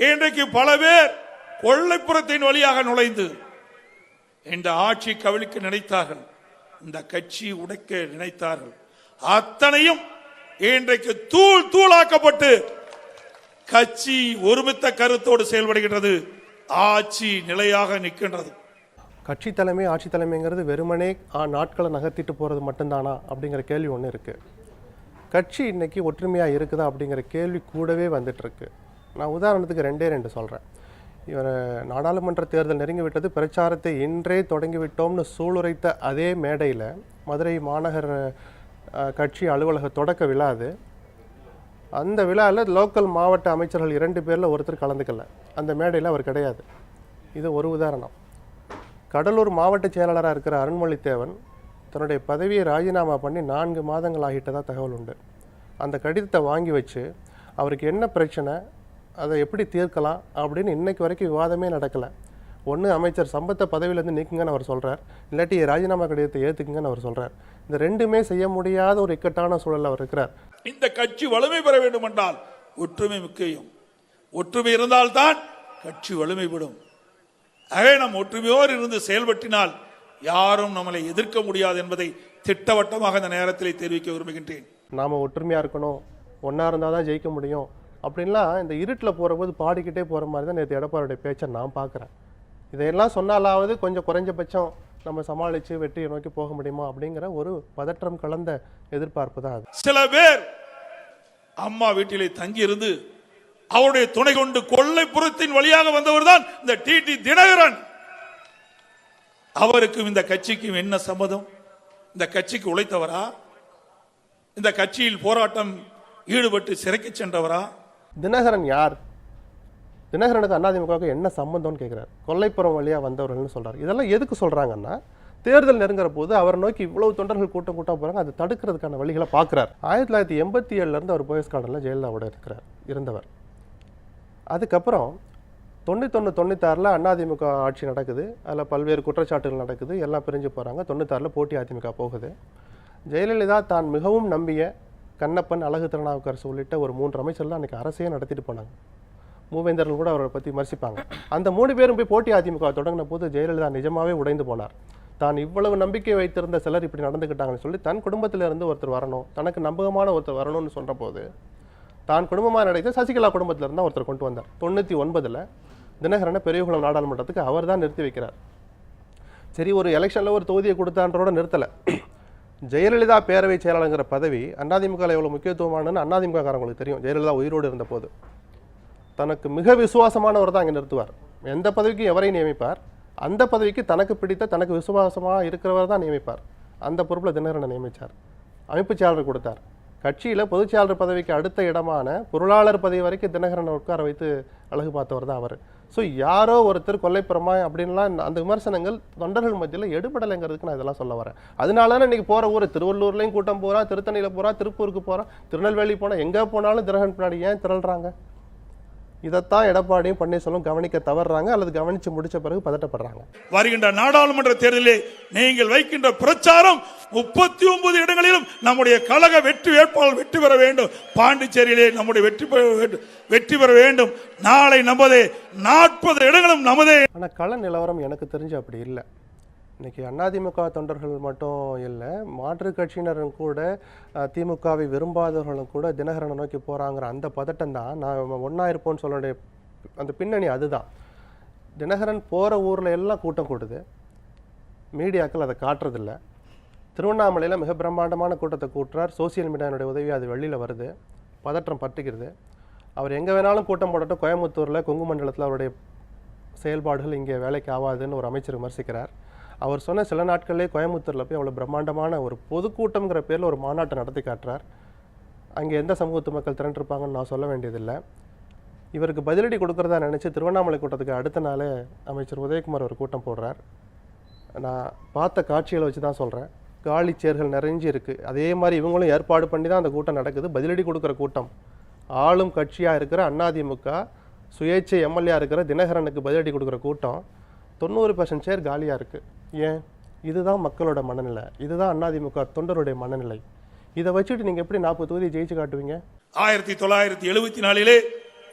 இன்றைக்கு பல பேர் கொள்ளைப்புறத்தின் வழியாக நுழைந்து இந்த ஆட்சி கவிழ்க்க நினைத்தார்கள். இந்த கட்சி உடைக்க நினைத்தார்கள். அத்தனையும் இன்றைக்கு தூள் தூளாக்கப்பட்டு கட்சி ஒருமித்த கருத்தோடு செயல்படுகின்றது. ஆட்சி நிலையாக நிற்கின்றது. கட்சி தலைமை ஆட்சி தலைமைங்கிறது வெறுமனே ஆ, நாட்களை நகர்த்திட்டு போகிறது மட்டும்தானா அப்படிங்கிற கேள்வி ஒன்று இருக்குது கட்சி இன்னைக்கு ஒற்றுமையாக இருக்குதா அப்படிங்கிற கேள்வி கூடவே வந்துட்டுருக்கு நான் உதாரணத்துக்கு ரெண்டே ரெண்டு சொல்கிறேன் இவர் நாடாளுமன்ற தேர்தல் நெருங்கி விட்டது பிரச்சாரத்தை இன்றே தொடங்கிவிட்டோம்னு சூளுரைத்த அதே மேடையில் மதுரை மாநகர கட்சி அலுவலக தொடக்க விழா அது. அந்த விழாவில் லோக்கல் மாவட்ட அமைச்சர்கள் இரண்டு பேரில் ஒருத்தர் கலந்துக்கல. அந்த மேடையில் அவர் கிடையாது. இது ஒரு உதாரணம். கடலூர் மாவட்ட செயலாளராக இருக்கிற அருண்மொழித்தேவன் தன்னுடைய பதவியை ராஜினாமா பண்ணி நான்கு மாதங்கள் ஆகிட்டதாக தகவல் உண்டு. அந்த கடிதத்தை வாங்கி வச்சு அவருக்கு என்ன பிரச்சனை? அதை எப்படி தீர்க்கலாம் அப்படின்னு இன்னைக்கு வரைக்கும் விவாதமே நடக்கலை. ஒன்று அமைச்சர் சம்பத்தை பதவியிலேருந்து நீக்குங்கன்னு அவர் சொல்கிறார் இல்லாட்டி ராஜினாமா கடிதத்தை ஏற்றுக்குங்கன்னு அவர் சொல்கிறார் இந்த ரெண்டுமே செய்ய முடியாத ஒரு இக்கட்டான சூழலில் அவர் இருக்கிறார். இந்த கட்சி வலிமை பெற வேண்டும் என்றால் ஒற்றுமை முக்கியம். ஒற்றுமை இருந்தால்தான் கட்சி வலிமை பெறும் ஆகவே நாம் ஒற்றுமையோடு இருந்து செயல்பட்டினால் யாரும் நம்மளை எதிர்க்க முடியாது என்பதை திட்டவட்டமாக இந்த நேரத்தில் தெரிவிக்க விரும்புகின்றேன். நாம் ஒற்றுமையாக இருக்கணும். ஒன்றா இருந்தால் தான் ஜெயிக்க முடியும். அப்படின்லாம் இந்த இருட்டில் போகிறபோது பாடிக்கிட்டே போகிற மாதிரி தான் நேற்று எடப்பாடியுடைய பேச்சை நான் பார்க்குறேன். இதையெல்லாம் சொன்னாலாவது கொஞ்சம் குறைஞ்சபட்சம் நம்ம சமாளித்து வெற்றியை நோக்கி போக முடியுமா அப்படிங்கிற ஒரு பதற்றம் கலந்த எதிர்பார்ப்பு தான் அது. சில பேர் அம்மா வீட்டிலே தங்கி இருந்து அவருடைய துணை கொண்டு கொள்ளைப்புறத்தின் வழியாக வந்தவர் தான் இந்த டி. டி. தினகரன். அவருக்கும் இந்த கட்சிக்கும் என்ன சம்மதம் இந்த கட்சிக்கு உழைத்தவரா? இந்த கட்சியில் போராட்டம் ஈடுபட்டு சிறைக்கு சென்றவரா? தினகரன் யார்? தினகரனுக்கு அதிமுகவுக்கு என்ன சம்பந்தம்னு கேட்குறாரு கொல்லைப்புறம் வழியாக வந்தவர்கள்னு சொல்கிறார் இதெல்லாம் எதுக்கு சொல்கிறாங்கன்னா தேர்தல் நெருங்குற போது அவரை நோக்கி இவ்வளவு தொண்டர்கள் கூட்டம் கூட்டம் போகிறாங்க அதை தடுக்கிறதுக்கான வழிகளை பார்க்குறாரு ஆயிரத்தி தொள்ளாயிரத்தி எண்பத்தி ஏழுலேருந்து அவர் போயஸ் கார்டனில் ஜெயலலிதாவோட இருக்கிறார் இருந்தவர். அதுக்கப்புறம் தொண்ணூத்தொன்று தொண்ணூத்தாறில் அதிமுக ஆட்சி நடக்குது. அதில் பல்வேறு குற்றச்சாட்டுகள் நடக்குது. எல்லாம் பிரிஞ்சு போகிறாங்க தொண்ணூத்தாறில் போட்டி அதிமுக போகுது. ஜெயலலிதா தான் மிகவும் நம்பிய கண்ணப்பன் அழகு திருநாவுக்கரசு உள்ளிட்ட ஒரு மூன்று அமைச்சர்லாம் அன்றைக்கி அரசே நடத்திட்டு போனாங்க. மூவேந்தர்கள் கூட அவரை பற்றி விமர்சிப்பாங்க. அந்த மூணு பேரும் போய் போட்டி அதிமுக தொடங்கின போது ஜெயலலிதா நிஜமாவே உடைந்து போனார். தான் இவ்வளவு நம்பிக்கை வைத்திருந்த சிலர் இப்படி நடந்துக்கிட்டாங்கன்னு சொல்லி தன் குடும்பத்திலிருந்து ஒருத்தர் வரணும் தனக்கு நம்பகமான ஒருத்தர் வரணும்னு சொல்கிற போது தான் குடும்பமாக நினைத்த சசிகலா குடும்பத்திலிருந்து ஒருத்தர் கொண்டு வந்தார். தொண்ணூற்றி ஒன்பதில் தினகரனை பெரியகுளம் நாடாளுமன்றத்துக்கு அவர் தான் நிறுத்தி வைக்கிறார். சரி ஒரு எலெக்ஷனில் ஒரு தொகுதியை கொடுத்தான்றோட நிறுத்தலை. ஜெயலலிதா பேரவை செயலாளருங்கிற பதவி அண்ணாதிமுகவில் எவ்வளோ முக்கியத்துவமானன்னு அதிமுக காரங்களுக்கு தெரியும். ஜெயலலிதா உயிரோடு இருந்தபோது. தனக்கு மிக விசுவாசமானவர் தான் அங்கே நிறுத்துவார். எந்த பதவிக்கு எவரை நியமிப்பார்? அந்த பதவிக்கு தனக்கு பிடித்த தனக்கு விசுவாசமாக இருக்கிறவர் தான் நியமிப்பார். அந்த பொறுப்பில் தினகரனை நியமித்தார் அமைப்புச் செயலாளர் கொடுத்தார். கட்சியில் பொதுச் செயலாளர் பதவிக்கு அடுத்த இடமான பொருளாளர் பதவி வரைக்கும் தினகரனை உட்கார வைத்து அழகு பார்த்தவர் தான் அவர். ஸோ யாரோ ஒருத்தர் கொல்லைப்புறமா அப்படின்லாம் அந்த விமர்சனங்கள் தொண்டர்கள் மத்தியில் எடுபடலைங்கிறதுக்கு நான் இதெல்லாம் சொல்ல வரேன். அதனால தான் இன்றைக்கி போகிற ஊர் திருவள்ளூர்லேயும் கூட்டம் போகிறா திருத்தணியில் போகிறா திருப்பூருக்கு போகிறா திருநெல்வேலி போனால் எங்கே போனாலும் திரகன் பின்னாடி ஏன் திரள்றாங்க? இதைத்தான் எடப்பாடியும் பன்னீர்செல்வம் கவனிக்க தவறுறாங்க அல்லது கவனிச்சு முடிச்ச பிறகு பதட்டப்படுறாங்க. வருகின்ற நாடாளுமன்ற தேர்தலிலே நீங்கள் வைக்கின்ற பிரச்சாரம் முப்பத்தி ஒன்பது இடங்களிலும் நம்முடைய கழக வெற்றி வேட்பாளர் வெற்றி பெற வேண்டும். பாண்டிச்சேரியிலே நம்முடைய வெற்றி வெற்றி பெற வேண்டும். நாளை நமதே. நாற்பது இடங்களும் நமதே. ஆனால் கள நிலவரம் எனக்கு தெரிஞ்சு அப்படி இல்லை. இன்றைக்கி அதிமுக தொண்டர்கள் மட்டும் இல்லை மாற்றுக் கட்சியினரும் கூட திமுகவை விரும்பாதவர்களும் கூட தினகரனை நோக்கி போகிறாங்கிற அந்த பதட்டம் தான். நான் ஒன்றா இருப்போம்னு சொல்ல அந்த பின்னணி அதுதான். தினகரன் போகிற ஊரில் எல்லாம் கூட்டம் கூடுது. மீடியாக்கள் அதை காட்டுறதில்ல. திருவண்ணாமலையில் மிக பிரம்மாண்டமான கூட்டத்தை கூட்டுறார். சோசியல் மீடியானுடைய உதவி அது வெளியில் வருது. பதற்றம் பட்டுக்கிறது அவர் எங்கே வேணாலும் கூட்டம் போடட்டும். கோயம்புத்தூரில் கொங்கு மண்டலத்தில் அவருடைய செயல்பாடுகள் இங்கே வேலைக்கு ஆகாதுன்னு ஒரு அமைச்சர் விமர்சிக்கிறார். அவர் சொன்ன சில நாட்கள்லேயே கோயம்புத்தூரில் போய் அவ்வளோ பிரம்மாண்டமான ஒரு பொதுக்கூட்டம்ங்கிற பேரில் ஒரு மாநாட்டை நடத்தி காட்டுறார். அங்கே எந்த சமூகத்து மக்கள் திரண்டிருப்பாங்கன்னு நான் சொல்ல வேண்டியதில்லை. இவருக்கு பதிலடி கொடுக்குறதா நினச்சி திருவண்ணாமலை கூட்டத்துக்கு அடுத்த நாளே அமைச்சர் உதயகுமார் ஒரு கூட்டம் போடுறார். நான் பார்த்த காட்சிகளை வச்சு தான் சொல்கிறேன் காலி சேர்கள் நிறைஞ்சு இருக்குது அதே மாதிரி இவங்களும் ஏற்பாடு பண்ணி தான் அந்த கூட்டம் நடக்குது. பதிலடி கொடுக்குற கூட்டம். ஆளும் கட்சியாக இருக்கிற அதிமுக சுயேட்சை எம்எல்ஏ இருக்கிற தினகரனுக்கு பதிலடி கொடுக்குற கூட்டம். தொண்ணூறு பர்சன்ட் சேர் காலியாக இருக்குது ஏன்? இதுதான் மக்களோட மனநிலை. இதுதான் அதிமுக தொண்டருடைய மனநிலை. இதை வச்சுட்டு நீங்கள் எப்படி நாற்பது தொகுதி ஜெயிச்சு காட்டுவீங்க? ஆயிரத்தி தொள்ளாயிரத்தி எழுபத்தி நாலிலே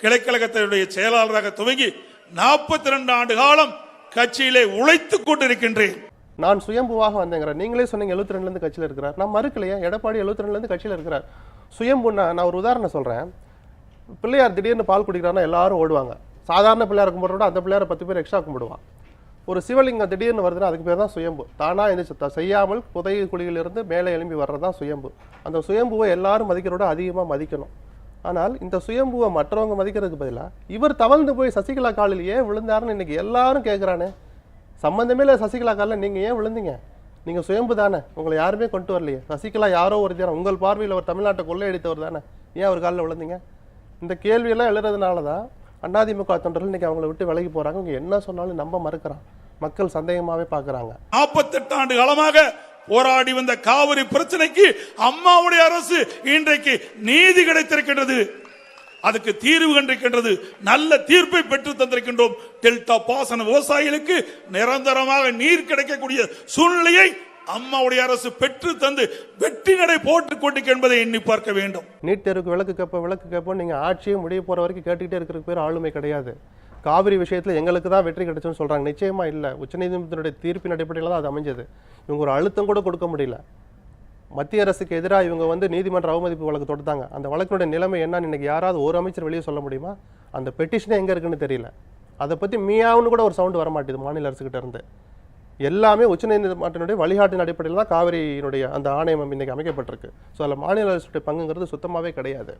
கிளைக்கழகத்தினுடைய செயலாளராக துவங்கி நாற்பத்தி ரெண்டு ஆண்டு காலம் கட்சியிலே உழைத்துக் கொண்டிருக்கின்றேன். நான் சுயம்புவாக வந்தேங்கிறார். நீங்களே சொன்னீங்க 72 ரெண்டுல இருந்து கட்சியில் இருக்கிறார். நான் மறுக்கலையா எடப்பாடி 72 ரெண்டுல இருந்து கட்சியில் இருக்கிறார். சுயம்பு நான் ஒரு உதாரணம் சொல்றேன். பிள்ளையார் திடீர்னு பால் குடிக்கிறாருன்னா எல்லாரும் ஓடுவாங்க. சாதாரண பிள்ளையார் கும்பிட்றோட அந்த பிள்ளையாரை பத்து பேர் எக்ஸ்ட்ரா கும்பிடுவான். ஒரு சிவலிங்கம் திடீர்னு வருதுன்னா அதுக்கு பேர் தான் சுயம்பு. தானாக எந்திரிச்சு செய்யாமல் புதை குழியிலிருந்து மேலே எழும்பி வர்றது தான் சுயம்பு. அந்த சுயம்புவை எல்லாரும் மதிக்கிறோட அதிகமாக மதிக்கணும். ஆனால் இந்த சுயம்புவை மற்றவங்க மதிக்கிறதுக்கு பதிலாக இவர் தவழ்ந்து போய் சசிகலா காலில் ஏன் விழுந்தாருன்னு இன்றைக்கி எல்லாரும் கேட்குறானே சம்மந்தமே இல்லை சசிகலா காலில் நீங்கள் ஏன் விழுந்தீங்க? நீங்கள் சுயம்பு தானே. உங்களை யாருமே கொண்டு வரலையே. சசிகலா யாரோ ஒரு தினம் உங்கள் பார்வையில் அவர் தமிழ்நாட்டை கொள்ளையடித்தவர் தானே. ஏன் அவர் காலில் விழுந்தீங்க? இந்த கேள்வியெல்லாம் எழுறதுனால தான் அதிமுக தொண்டர்கள் இன்னைக்கு அவங்கள விட்டு விலகி போகிறாங்க அவங்க என்ன சொன்னாலும் நம்ப மறுக்கிறான். மக்கள் சந்தேகமாகவே பார்க்குறாங்க. நாற்பத்தெட்டு ஆண்டு காலமாக போராடி வந்த காவிரி பிரச்சனைக்கு அம்மாவுடைய அரசு இன்றைக்கு நீதி கிடைத்திருக்கின்றது. அதுக்கு தீர்வு கண்டிருக்கின்றது. நல்ல தீர்ப்பை பெற்று தந்திருக்கின்றோம். டெல்டா பாசன விவசாயிகளுக்கு நிரந்தரமாக நீர் கிடைக்கக்கூடிய சூழ்நிலையை அம்மாவுடைய அரசு பெற்று தந்து வெற்றி நடை போட்டு கொண்டிருக்க என்பதை எண்ணி பார்க்க வேண்டும். நீட் தேர்வுக்கு விளக்கு கேட்போம் விளக்கு கேட்போம். நீங்கள் ஆட்சியை முடிய போகிற வரைக்கும் கேட்டுக்கிட்டே இருக்கிற பேர் ஆளுமை கிடையாது. காவிரி விஷயத்தில் எங்களுக்கு தான் வெற்றி கிடைச்சோன்னு சொல்கிறாங்க நிச்சயமா இல்லை. உச்சநீதிமன்றத்தினுடைய தீர்ப்பின் அடிப்படையில் தான் அது அமைஞ்சது. இவங்க ஒரு அழுத்தம் கூட கொடுக்க முடியல. மத்திய அரசுக்கு எதிராக இவங்க வந்து நீதிமன்ற அவமதிப்பு வழக்கு தொடுத்தாங்க. அந்த வழக்கினுடைய நிலைமை என்னன்னு இன்னைக்கு யாராவது ஒரு அமைச்சர் வெளியே சொல்ல முடியுமா? அந்த பெட்டிஷனே எங்கே இருக்குன்னு தெரியல. அதை பற்றி மீயாவுன்னு கூட ஒரு சவுண்ட் வர மாட்டேது மாநில அரசுக்கிட்ட இருந்து. எல்லாமே உச்சநீதிமன்றத்தினுடைய வழிகாட்டின் அடிப்படையில் தான் காவிரியினுடைய அந்த ஆணையம் இன்னைக்கு அமைக்கப்பட்டிருக்கு. ஸோ அதில் மாநில அரசுடைய பங்குங்கிறது சுத்தமாகவே கிடையாது.